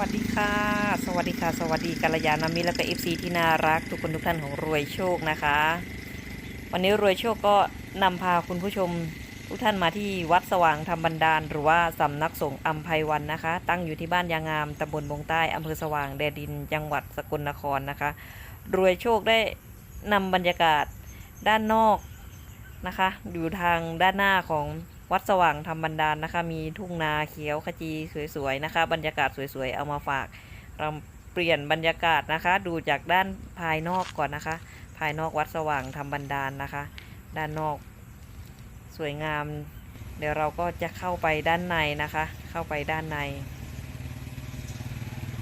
วัสดีค่ะ สวัสดีค่ะ สวัสดีกัลยาณมิตรและก็เอฟซีที่น่ารักทุกคนทุกท่านของรวยโชคนะคะ วันนี้รวยโชคก็นำพาคุณผู้ชมทุกท่านมาที่วัดสว่างธรรมบันดาล หรือว่าสำนักสงฆ์อัมไพวันนะคะ ตั้งอยู่ที่บ้านยางงามตำบลบงใต้อำเภอสว่างแดนดินจังหวัดสกลนครนะคะ รวยโชคได้นำบรรยากาศด้านนอกนะคะ อยู่ทางด้านหน้าของ วัดสว่างธรรมบันดาลนะคะ มีทุ่งนาเขียวขจีสวยๆนะคะ บรรยากาศสวยๆ เอามาฝาก เราเปลี่ยนบรรยากาศนะคะ ดูจากด้านภายนอกก่อนนะคะ ภายนอกวัดสว่างธรรมบันดาลนะคะ ด้านนอก สวยงาม เดี๋ยวเราก็จะเข้าไปด้านในนะคะ เข้าไปด้านใน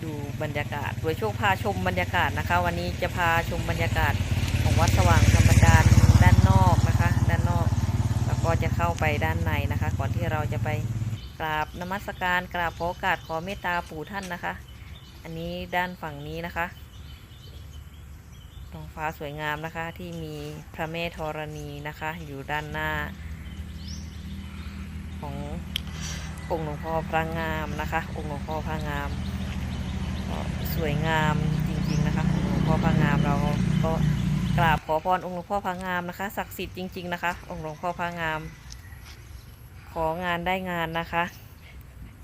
ดูบรรยากาศโดยโชคพาชมบรรยากาศนะคะ วันนี้จะพาชมบรรยากาศของวัดสว่าง ก็จะเข้าไปด้านในนะคะ ก่อนที่เราจะไปกราบนมัสการกราบขอโอกาสขอเมตตาปู่ท่านนะคะ อันนี้ด้านฝั่งนี้นะคะท้องฟ้าสวยงามนะคะที่มีพระแม่ธรณีนะคะ อยู่ด้านหน้า ขององค์หลวงพ่อพระงามนะคะ องค์หลวงพ่อพระงามสวยงามจริงๆนะคะองค์หลวงพ่อพระงามเราก็ กราบขอพรองค์หลวงพ่อพระงามนะคะศักดิ์สิทธิ์จริง ๆ นะคะ องค์หลวงพ่อพระงาม ของานได้งานนะคะ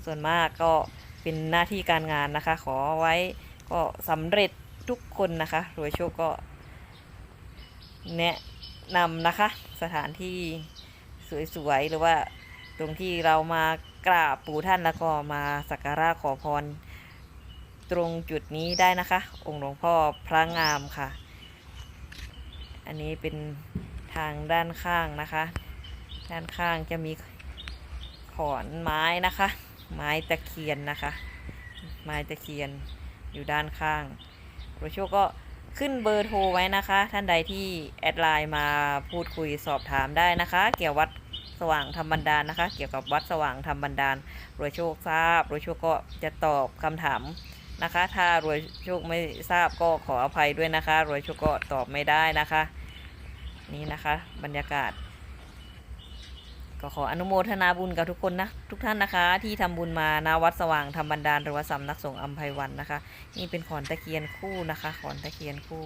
ส่วนมากก็เป็นหน้าที่การงานนะคะ ขอไว้ก็สำเร็จทุกคนนะคะรวยโชคก็แนะนำนะคะ สถานที่สวยๆหรือว่าตรงที่เรามากราบปู่ท่านแล้วก็มาสักการะขอพร ตรงจุดนี้ได้นะคะ องค์หลวงพ่อพระงามค่ะ อันนี้เป็นทางด้านข้างนะคะ ด้านข้างจะมีขอนไม้นะคะ ไม้ตะเคียนนะคะ ไม้ตะเคียนอยู่ด้านข้างโรโชก็ขึ้นเบอร์โทรไว้นะคะ ท่านใดที่แอดไลน์มาพูดคุยสอบถามได้นะคะ เกี่ยววัดสว่างธรรมบันดาลนะคะ เกี่ยวกับวัดสว่างธรรมบันดาลรวยโชคทราบรวยโชคก็จะตอบคำถามนะคะ ถ้ารวยโชคไม่ทราบก็ขออภัยด้วยนะคะ รวยโชคก็ตอบไม่ได้นะคะ นี่นะคะ บรรยากาศ ก็ขออนุโมทนาบุญกับทุกคนนะ ทุกท่านนะคะ ที่ทำบุญมาณวัดสว่างธรรมบันดาลหรือว่าสำนักสงฆ์อัมไพวันนะคะ นี่เป็นขอนตะเคียนคู่นะคะขอนตะเคียนคู่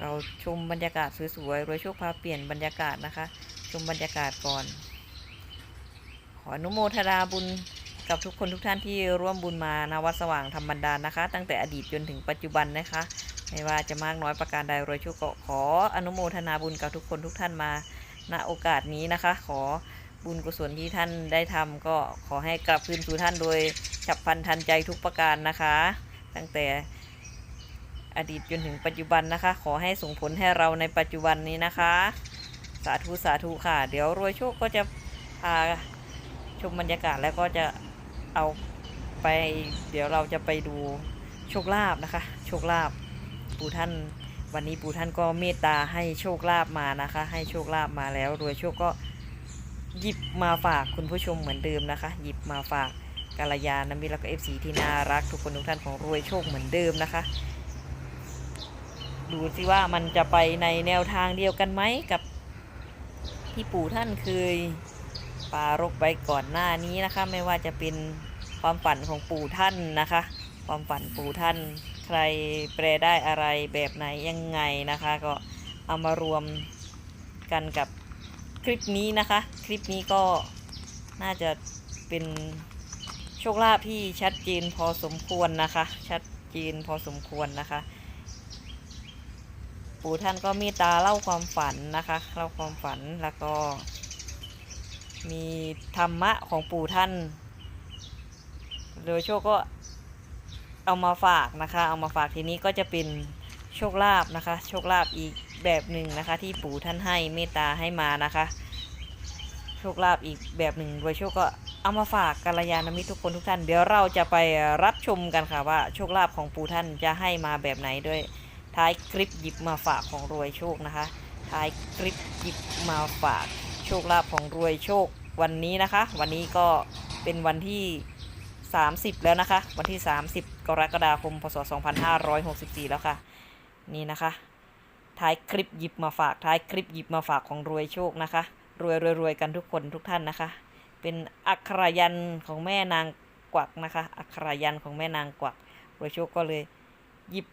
เราชมบรรยากาศสวยๆรวยโชคพาเปลี่ยนบรรยากาศนะคะ ชมบรรยากาศก่อน ขออนุโมทนาบุญกับทุกคนทุกท่านที่ร่วมบุญมาณวัดสว่างธรรมบันดาลนะคะ ตั้งแต่อดีตจนถึงปัจจุบันนะคะ ไม่ว่าจะมากน้อยประการใดรวยโชคก็ขออนุโมทนาบุญกับทุกคนทุกท่านมาณโอกาสนี้นะคะ ขอบุญกุศลที่ท่านได้ทำก็ขอให้กลับคืนสู่ท่านโดยฉับพลันทันใจทุกประการนะคะ ตั้งแต่อดีตจนถึงปัจจุบันนะคะ ขอให้ส่งผลให้เราในปัจจุบันนี้นะคะ สาธุสาธุค่ะ เดี๋ยวรวยโชคก็จะพาชมบรรยากาศแล้วก็จะเอาไป เดี๋ยวเราจะไปดูโชคลาภนะคะ โชคลาภ ปู่ท่าน วันนี้ปู่ท่านก็เมตตาให้โชคลาภมานะคะ ให้โชคลาภมาแล้วรวยโชคก็หยิบมาฝากคุณผู้ชมเหมือนเดิมนะคะ หยิบมาฝากกาลยานามิตรแล้วก็เอฟซีที่น่ารักทุกคนทุกท่านของรวยโชคเหมือนเดิมนะคะ ดูสิว่ามันจะไปในแนวทางเดียวกันไหมกับที่ปู่ท่านเคยปารกไปก่อนหน้านี้นะคะ ไม่ว่าจะเป็นความฝันของปู่ท่านนะคะ ความฝันปู่ท่าน ใครแปลได้อะไรแบบไหนยังไงนะคะ ก็เอามารวมกันกับคลิปนี้นะคะ คลิปนี้ก็น่าจะเป็นโชคลาภที่ชัดเจนพอสมควรนะคะ ชัดเจนพอสมควรนะคะ ปู่ท่านก็มตตาเล่าความฝันนะคะเล่าความฝันแล้วก็ มีธรรมะของปู่ท่านโดยโชคก็ เอามาฝากนะคะ เอามาฝากทีนี้ก็จะเป็นโชคลาภนะคะ โชคลาภอีกแบบหนึ่งนะคะ ที่ปู่ท่านให้เมตตาให้มานะคะ โชคลาภอีกแบบหนึ่งโดยโชคก็เอามาฝากกัลยาณมิตรทุกคนทุกท่าน เดี๋ยวเราจะไปรับชมกันค่ะว่าโชคลาภของปู่ท่านจะให้มาแบบไหนด้วยท้ายคลิปหยิบมาฝากของรวยโชคนะคะ ท้ายคลิปหยิบมาฝากโชคลาภของรวยโชควันนี้นะคะ วันนี้ก็เป็นวันที่ 30 แล้วนะคะ วันที่ 30 กรกฎาคม พศ 2564 แล้วค่ะ นี่นะคะ ท้ายคลิปหยิบมาฝากท้ายคลิปหยิบมาฝากของรวยโชคนะคะ รวยรวยรวยกันทุกคนทุกท่านนะคะ เป็นอักขรายันของแม่นางกวักนะคะ อักขรายันของแม่นางกวักโรยโชคก็เลยหยิบ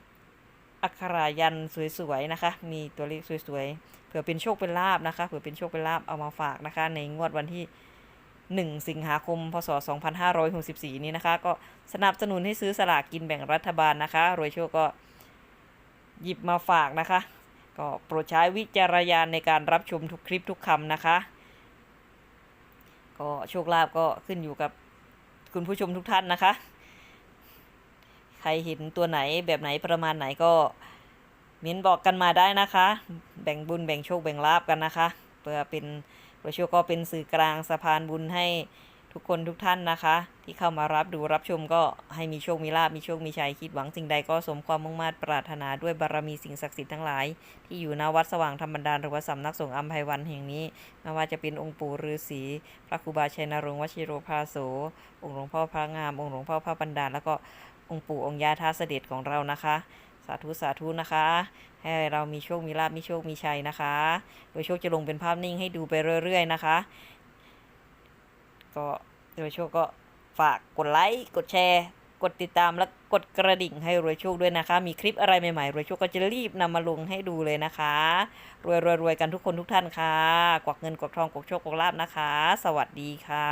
อักขรายันสวยๆนะคะ มีตัวเลขสวยๆ เผื่อเป็นโชคเป็นลาบนะคะ เผื่อเป็นโชคเป็นลาบเอามาฝากนะคะ ในงวดวันที่ 1 สิงหาคม พศ 2564 นี้นะคะ ก็สนับสนุนให้ซื้อสลากกินแบ่งรัฐบาลนะคะโรยโชคก็หยิบมาฝากนะคะ ก็โปรดใช้วิจารณญาณในการรับชมทุกคลิปทุกคำนะคะ ก็โชคลาภก็ขึ้นอยู่กับคุณผู้ชมทุกท่านนะคะ ใครเห็นตัวไหนแบบไหนประมาณไหนก็เม้นบอกกันมาได้นะคะ แบ่งบุญแบ่งโชคแบ่งลาบกันนะคะ เพื่อเป็น โรยโชคก็เป็นสื่อกลางสะพานบุญให้ทุกคนทุกท่านนะคะ ที่เข้ามารับดูรับชมก็ให้มีโชคมีลาบมีโชคมีชัยคิดหวังสิ่งใดก็สมความมุ่งมั่นปรารถนาด้วยบารมีสิ่งศักดิ์สิทธิ์ทั้งหลาย ที่อยู่ณวัดสว่างธรรมดานหรือว่าสำนักสงฆ์อัมไพวันแห่งนี้ไม่ว่าจะเป็นองค์ปู่ฤาษีพระครูบาชัยนรงค์วชิโรภาโสองค์หลวงพ่อพระงาม องค์หลวงพ่อพระบันดาลแล้วก็องค์ปู่องค์ย่าท่าเสด็จของเรานะคะาธุสาธุนะคะ ให้เรามีโชค มีลาบมีโชค มีชัยนะคะ โดยโชคจะลงเป็นภาพนิ่งให้ดูไปเรื่อยๆนะคะ ก็โดยโชคก็ฝากกดไลค์ กดแชร์ กดติดตามและกดกระดิ่งให้รวยโชคด้วยนะคะ มีคลิปอะไรใหม่ๆรวยโชคก็จะรีบนำมาลงให้ดูเลยนะคะ รวยรวยรวยกันทุกคนทุกท่านค่ะ กวักเงินกวักทองกวักโชคกวักลาบนะคะ สวัสดีค่ะ